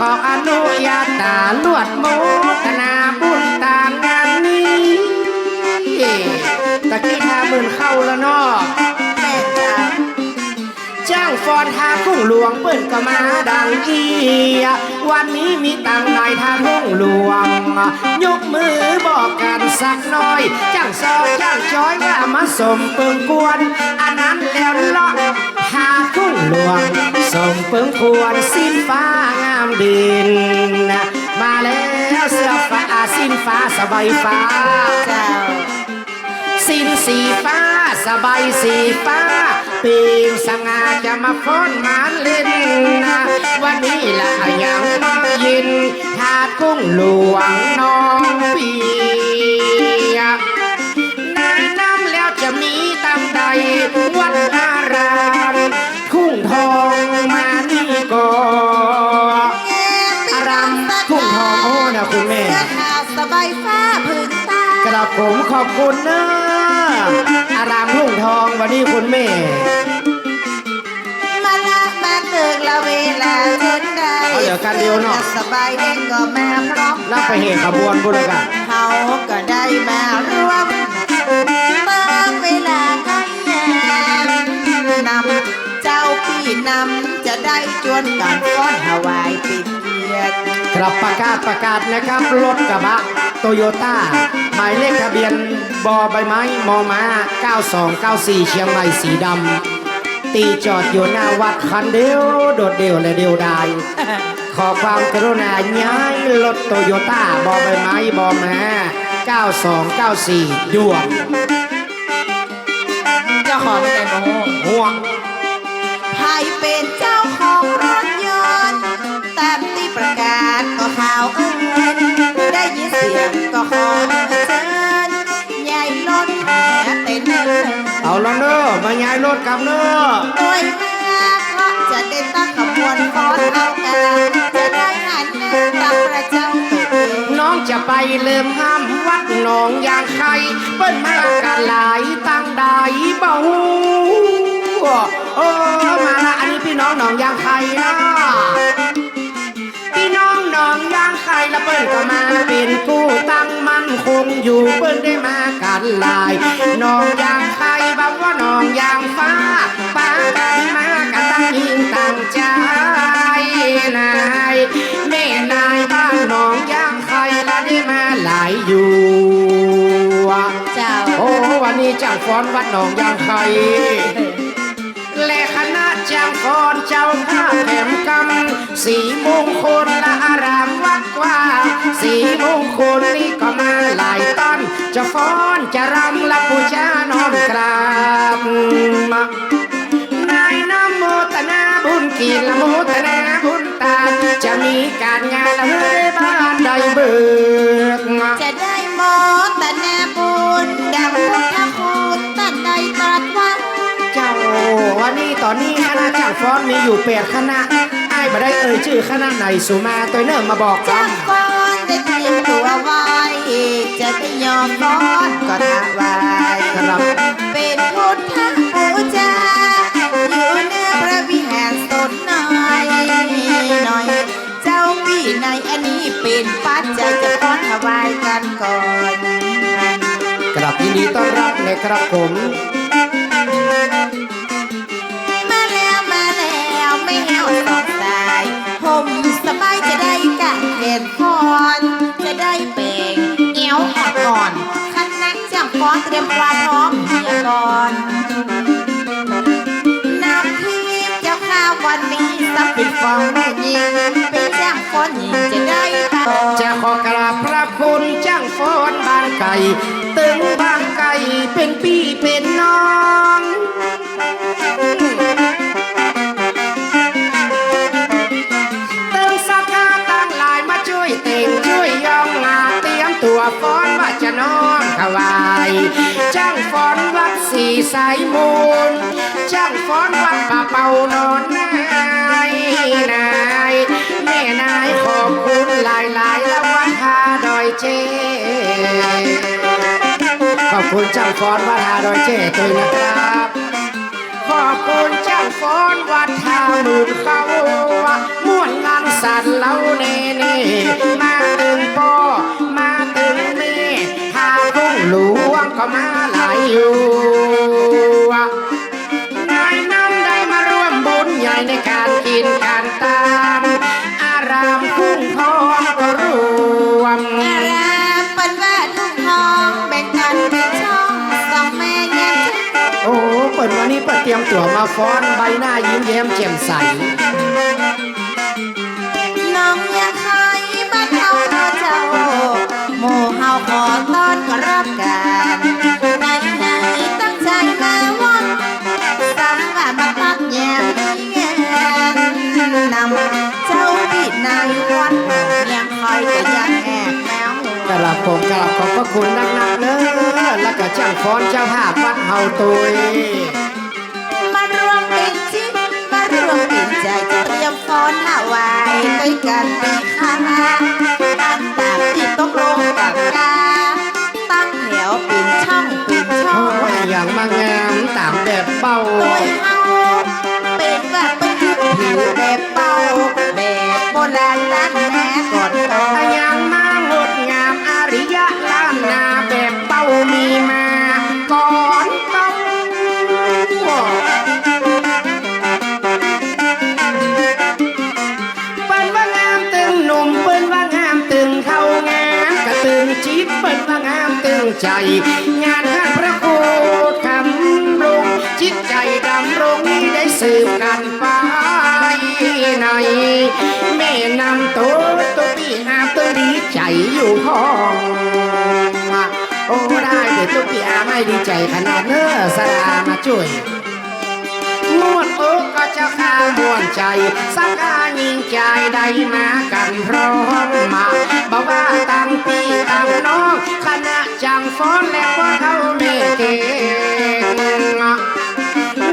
ขออนุญาตาลวดโมทนาบุญตามงานนี้ตะกี้ทามื่นเข้าแล้วเนาะแม่จ้าจ้างฟอนทาทุ่งหลวงเปิ้นก็มาดังอีวันนี้มีตังในทาทุ่งหลวง ยกมือบอกกันสักหน่อยจ้างซอยจ้างจอยว่ามาสมเปิงกวน อันนั้นแล้วเลาะ ทาทุ่งหลวงสมเปิงควรสิ้นฟ้างามดิน มาแล้วเสื้อฟ้าสิ้นฟ้าสบายฟ้าเจ้าสิ้นสีฟ้าสบายสีฟ้าปีงสง่าจะมาฟ้อนหมานเล่นนะวันนี้ละยังมายินทาดกุ้งหลวงน้องปีนายน้ำแล้วจะมีตำใดวัดอาราม ยฟ้าผืนตากระผมขอบคุณนะ อารามทุ่งทองวันนี้คุณแม่ มาละมาเติกละเวลาจนได้เอาเดี๋ยวกันเดียวเนาะสบายเองก็มาพร้อมรับไปเหตุขบวนบุญกันเขาก็ได้มาร่วมเมื่อเวลาใกล้แย่นำเจ้าพี่นำจะได้จวนกันฟ้อนถวายปิดเกียรติ ครับประกาศประกาศนะครับ รถกระบะโตโยต้าหมายเลขทะเบียนบอใบไม้มอม้า 9294 เชียงใหม่สีดำตีจอดอยู่หน้าวัดคันเดียวโดดเดี่ยวและเดียวดายขอความกรุณาย้ายรถโตโยต้าบอใบไม้บอม้า 9294 ด่วนเจ้าของแต่โมห่วง อินได้ยินเสียงก็ขอเชิญใหญ่ล้นแหเต้นเอินเอาละเนอะมาย้ายรถกลับเนอะโดยมากเพราะจะได้ตั้งขบวนฟ้อนเอากันจะได้หันหน้าตั้งประจำตัวเอง น้องจะไปเริ่มห้ามวัดหนองยางไข่เปิ้นมากันหลายตั้งใดเบาโอ้มาละอันนี้พี่น้องหนองยางไข่นะ ไข่ละเปิ้นก็มาเป็นผู้ตั้งมั่นคงอยู่เปิ้นได้มากันหลายหนองยางไข่บอกว่าหนองยางฟ้าป้ากันมากันตั้งยิงตั้งใจนายแม่นายบ้านหนองยางไข่ละได้มาหลายอยู่เจ้าโอ้วันนี้จ้างฟ้อนวัดหนองยางไข่และคณะจ้างฟ้อนเจ้าภาพแถมกำสีมงคล มงคลนี่ก็มาหลายต้นจะฟ้อนจะรำละปูชาน้อมกราบนายน้ำโมตนาบุญกีละโมตนาบุญตา จะมีการงานละเฮ้ยบ้านใดเบิกจะได้โมตนาบุญดังพุทธคุณตันใดตรัสไว่าเจ้าวันนี้ตอนนี้คณะจ้างฟ้อนมีอยู่แปดคณะไอ้ายบ่ได้เอ่ยชื่อคณะไหนสุมาตัวเนิ่มมาบอกกัจ้านงฟ้อน ได้เตรียมตัวไว้ จะได้ยอมฟ้อนก็ถวายครับเป็นพุทธบูชาอยู่เหนือพระวิหารสดหน่อยหน่อย เจ้าพี่ในอันนี้เป็นปัจจัยจะฟ้อถวายกันก่อนกราบยินดีต้อนรับนะครับผม ปิดฟองแม่ยิงเป็นจ้างฟ้อนหญิงจะได้จะขอกราบพระคุณจ้างฟ้อนบางไก่ ตึงบางไก่เป็นพี่เป็นน้องตึงสักาตั้งหลายมาช่วยเต่งช่วยยองงาเตรียมตัวฟ้อนว่าจะนอนถวายจ้างฟ้อนวัดสีสายมูลจ้างฟ้อนวัดป่าเป่านอน ขอบคุณเจ้างฟ้อนวัดทาดยเจตุยนะครับ ขอบคุณเจ้างฟ้อนวัดทาหมื่นเขาว่าม่วนงานสัตว์เล่าเนเน่มาถึงพ่อมาถึงแม่พาพุ่งหลวงก็มาไหลยอยู่นายนำได้มาร่วมบุญใหญ่ในการกินการตา ฟ้อนใบหน้ายิ้มแย้มแจ่มใสน้องอยากให้บ้านเฮาเนาะเจ้าหมู่เฮาขอต้อนก็รับการไหนไหนๆตั้งใจมาว่อนสังว่ามาตัดแยมเงียนนำเจ้าพี่นายวัดยังคอยจะยันแอบแมวกราบผมกราบขอบพระคุณนักๆเนอ ก็จ้างฟ้อนเจ้าภาพวัดเฮาตุยมารวมเป็นจิตมารวมเป็นใจจะเตรียมฟ้อนถวายด้วยกันปีข้า งามตึงใจ งานท่านพระโคดคำรงจิตใจดำรงได้สืบกันไปในแม่นำตัวตัวพี่อาตัวดีใจอยู่ห้องโอ้ได้เด็ดตัวพี่อาไม่ดีใจขนาดเนอสรามาช่วยมวนอกก็เจ้าข้ามวนใจ สักกายิงใจได้มากันพร้อม ฟ้อนและพวกเขาเมเก่ง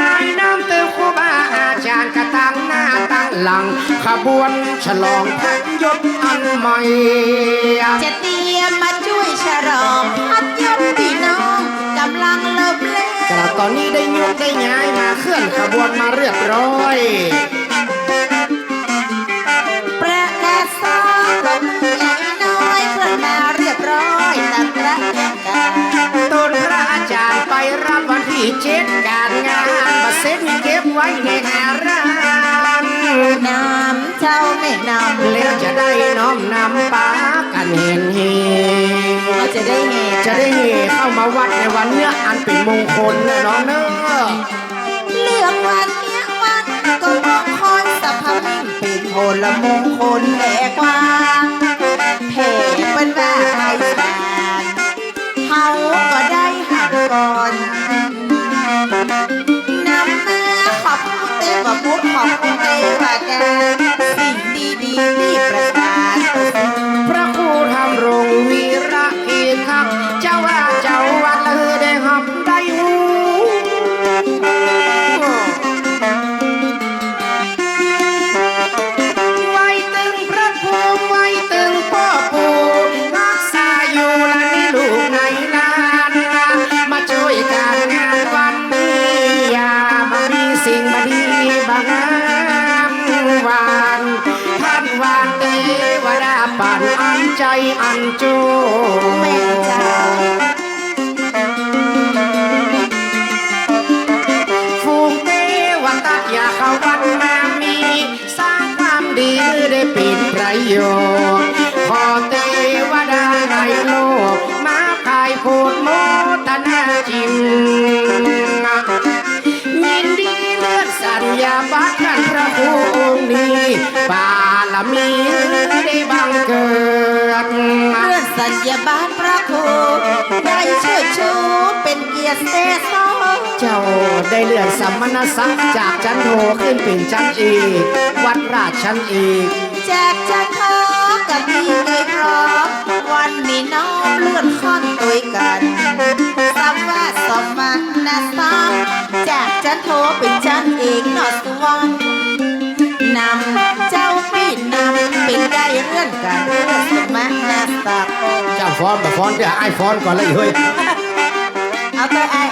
นายน้ำเติมครูบาอาจารย์กระตั้งหน้าตั้งหลัง ขบวนฉลองพันยศอันใหม่จะเตรียมมาช่วยฉลองพัดยศพี่น้องกำลังเริ่มเล่นกระตอนนี้ได้ยกได้ย้ายมาเคลื่อนขบวนมาเรียบร้อย เจ็ดการงานมาเซ็ตเก็บไว้ในหารานน้ำเจ้าไม่นำแล้วจะได้น้อมนำปากันเห็นเฮเราจะได้เห็นจะได้เฮเข้ามาวัดในวันเนื้ออันเป็นมงคลนะน้องเนอะเลือกวันเนี้ยวันก็มงคลสัพพมิงเป็นโพลมงคลแหลกว้างเพเป็นว่าไทยสารเฮาก็ได้หักก่อนน คุณเต้ว่ามุดขอบคุณเต้ว่าสิ่งดีๆที่ประกาศพระครูทำรงวีระเอก เทวดาปั่นอันใจอันจูแม่จ้าฟูงเทวตาอย่าเข้าวันมามีสร้างความดีได้เป็นประโยชน์ขอเทวดาในโลก มาขายพูดโมตนาจินยินดีเลือดสัญญาบัตรท่านพระภูองค์นี้บา มีได้บังเกิดเพื่อนสัญญาบ้านพระครูได้ช่วยชูเป็นเกียรติเสสองเจ้าได้เลื่อนสัมมณศักดิ์จากชั้นโทขึ้นเป็นชั้นเอกวัดราชชั้นเอกจากจันทอกับพี่เคยพร้อมวันนี้น้องเลื่อนค่อนตัวยกันสัมว่าสมมานาสองจากจันโทเป็นจันเอกนอสวรรณ อนกันเพื่อสมนาศักดิ์เจ้าฟ้อนแบบฟ้อนเดี๋ยวไอ้ฟ้อนก่อนเลยเฮ้ยเอาตัวไอ้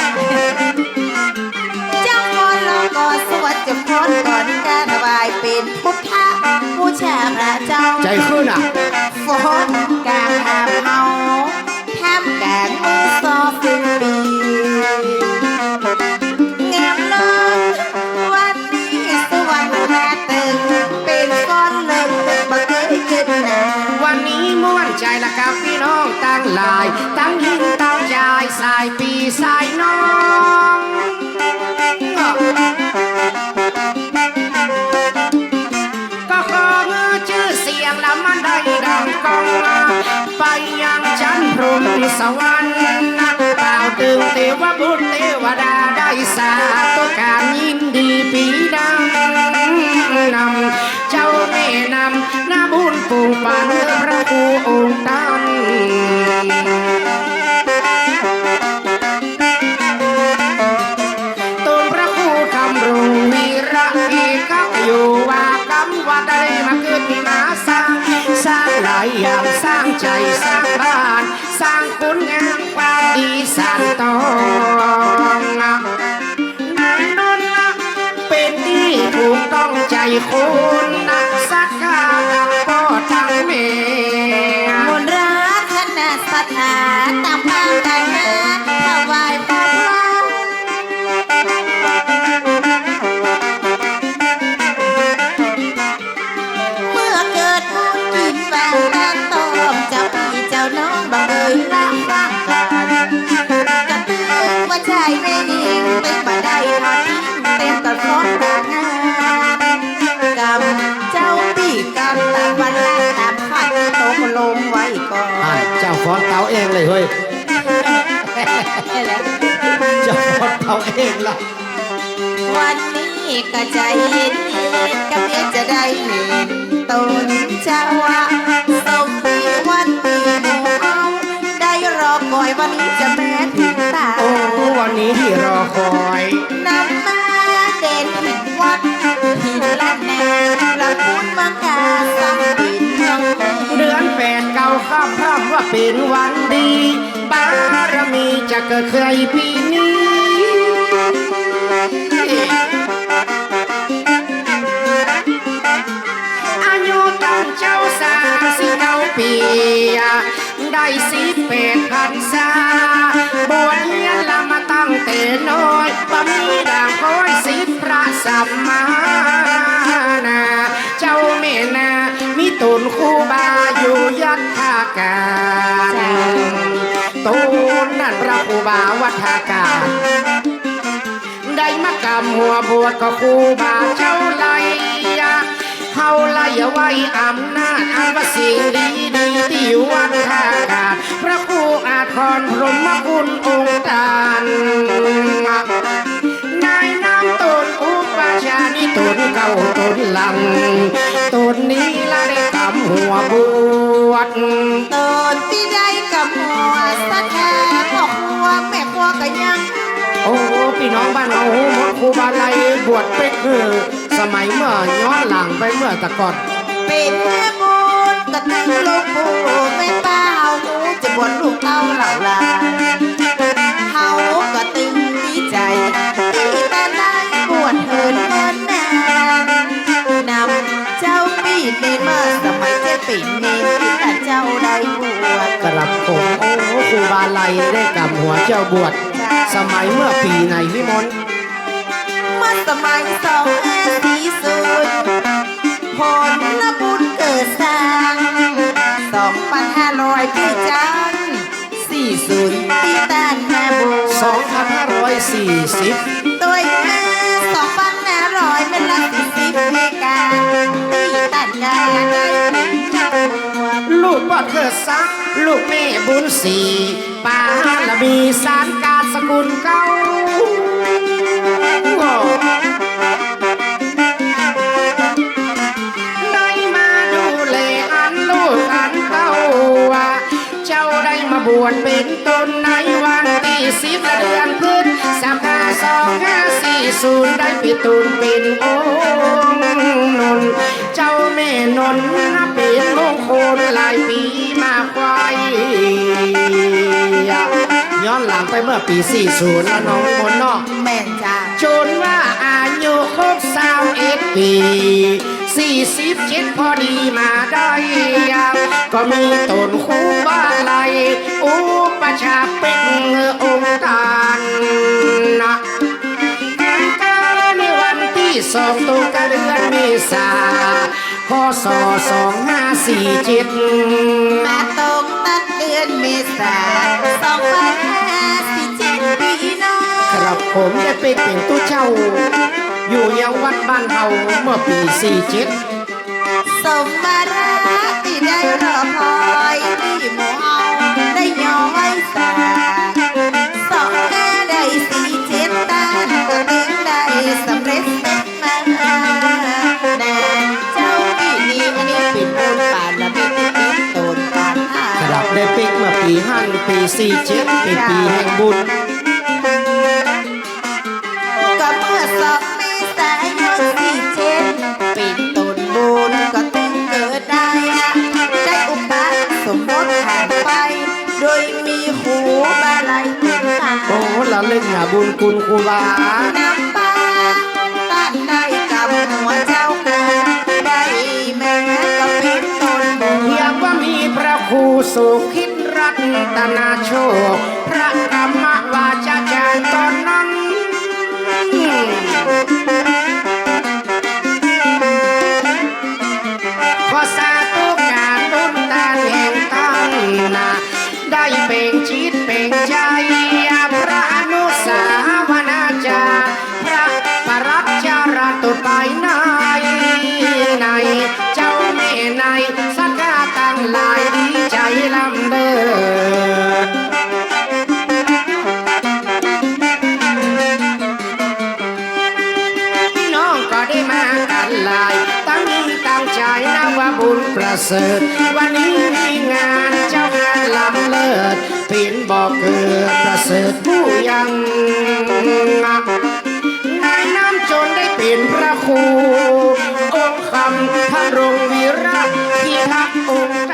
เจ้าพรรอก่อนสวัสดิ์จะพรก่อนการถวายเป็นพุทธบูชาพระเจ้า ใจขึ้นอะฝนกลางหามเฮา ใจละครับพี่น้องตั้งหลาย ตั้งหินตั้งยาสายปีสายน้องก็ขอเงือชื่อเสียงละมันได้ดังกองมาไปยังชั้นพรหมสวรรค์เปล่าวตึงเทวบุตรเทวดาได้สาตุการยินดีปีดังนำ บุญปูปันพระครูองค์ตันตนพระครูคำรงวีระเอกอยู่ว่ากำว่าได้มาเกิดมาสร้างสร้างหลายอย่างสร้างใจสร้างบ้าน สร้างคุณงามความดีสางตองนั่นเป็นที่ถูกต้องใจคน เจ้าฟ้อนเตาเองละวันนี้ก็ใจเย็นๆกับเมียจะได้เห็นตนเจ้าว่าสมปีวันปีหมู่เอาได้รอคอยวันนี้จะแม้ถึงตาโอ้วันนี้ที่รอคอยนำมาเด่นหินวัดหินละแนละพุนมังกาสังปินเมืองเมือเดือนแปดเก้าข้ามข้ามว่าเป็นวันดี บารมีจะเกิดเคยปีนี้ อายุตั้งเจ้าสามสิบเก้าปี ได้สิบแปดพันษาบวชเรียนละมาตั้งแต่น้อยบ่มีด่างคอยสิทธิพระสัมมานาเจ้าแม่นามีตุนคู่บาอยู่ยัดท่าการตูนนั่นพระครูบาวัฒาการได้มากำหัวบวชก็ครูบาเจ้าไลยาเขาไล่ไว้อำนาจอันว่าสิ่งดีดีที่อยู่วัดท่าการพระครูอาทรพรหมคุณองค์ตานนายน้ำตนอุปชานิตนเก่าตนหลังตนนี้ละได้กำหัวบวชตนที่ได้กับหัวสักแค่พ่อครัวแม่ครัวก็ยัง โอ้พี่น้องบ้านเราหมดครูบาไลบวชเป็กคือสมัยเมื่อย้อนหลังไปเมื่อแตะก่อนเป็นแม่บุญกระตึงลูกปู่แม่ป้าเฮาจะบวชลูกเต้าเหล่าลาเฮาก็ตึงดีใจที่แต่ได้บวชเถินเงินนานำเจ้าปีเนนมาสมัยเจ้าปีเนนที่แต่เจ้าได้บวชกระบผมโอ้ครูบาไลได้กำหัวเจ้าบวช สมัยเมื่อปีไหนวิมลเมื่อสมัยสองห้าสี่ศูนย์ผลบุญเกิดสร้างสองพันห้าร้อยปีจันสี่ศูนย์ที่ต้านแม่บุญ2540ตัวแม่สองพันห้าร้อยเป็นละสี่สิบเมกาตีตัดกาได้เป็นเจ้าหัวลูกบอดเกิดซัก ลูกแม่บุญสีปาละมีสารกา สกุลเก้าได้มาดูแลอันลูกอันเต้าว่าเจ้าได้มาบวชเป็นตนในวันที่สิบเดือนพฤษภาสองห้าสี่ศูนย์ได้ปิตุนเป็นองค์นนท์เจ้าแม่นนท์นับเป็นมงคลหลายปีมาควาย ย้อนหลังไปเมื่อปี 40แล้วน้องมนเนาะแม่นจ้าจนว่าอายุครบสาวเอ็ดปีสี่สิบเจ็ดพอดีมาได้ยังก็มีต้นคู่บ้านไลอุปชาเป็นองค์การนะในวันที่สองตุลาเดือนเมษาพศสองห้าสี่เจ็ด มษาสองพันห้าสิบเจ็ดปีน้องครับผมได้ไปเป็นตู้เจ้าอยู่ยังวัดบ้านเฮาเมื่อปีสี่เจ็ดสมมา สี่เจ็ดเป็นปีแห่งบุญก็เมื่อสอบเมษายนสี่เจ็ดเป็นต้นบุญก็ตึงเกิดได้ ได้อุปสมบทผ่านไป โดยมีครูบาลัยตึงตาโอ้ละเล่นหาบุญคุณครูบาน้ำป เสริฐวันนี้มีงานเจ้างานลำเลิศเป็นบอกเกิดประเสริฐผู้ยังนายน้ำจนได้เป็นพระครูองค์คำพระรงวีระพิทักษ์องค์